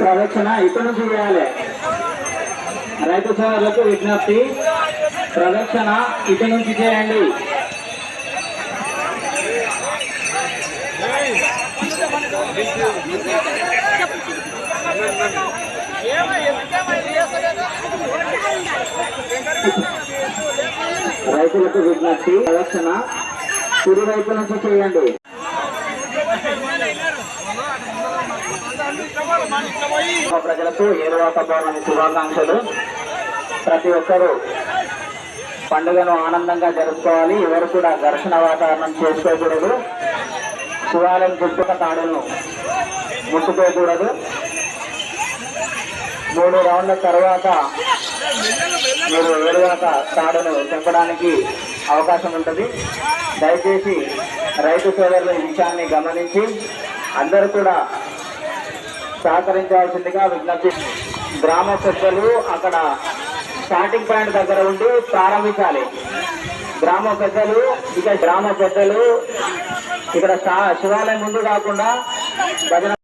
ప్రదక్షిణ ఇక్కడ నుంచి చేయాలి. రైతు సోదరులకు విజ్ఞప్తి ప్రదక్షిణ ఇటు నుంచి చేయండి. రైతులకు విజ్ఞప్తి ప్రదక్షిణ కుడి వైపు నుంచి చేయండి. ప్రజలకు ఏరువాక పౌర్ణమి శుభాకాంక్షలు. ప్రతి ఒక్కరూ పండుగను ఆనందంగా జరుపుకోవాలి. ఎవరు కూడా ఘర్షణ వాతావరణం చేసుకోకూడదు. శివాలయం చుట్టుక తాడులను ముట్టుకోకూడదు. మూడు రౌండ్ల తర్వాత మీరు ఏరువాక తాడును తెంపడానికి అవకాశం ఉంటుంది. దయచేసి రైతు సోదరుల ఈ విషయాన్ని గమనించి అందరూ కూడా సహకరించాల్సిందిగా విజ్ఞప్తి. గ్రామ సభ్యులు అక్కడ స్టార్టింగ్ పాయింట్ దగ్గర ఉండి ప్రారంభించాలి. గ్రామ పెద్దలు ఇక గ్రామ పెద్దలు ఇక్కడ శా- శివాలయం ముందు కాకుండా భజన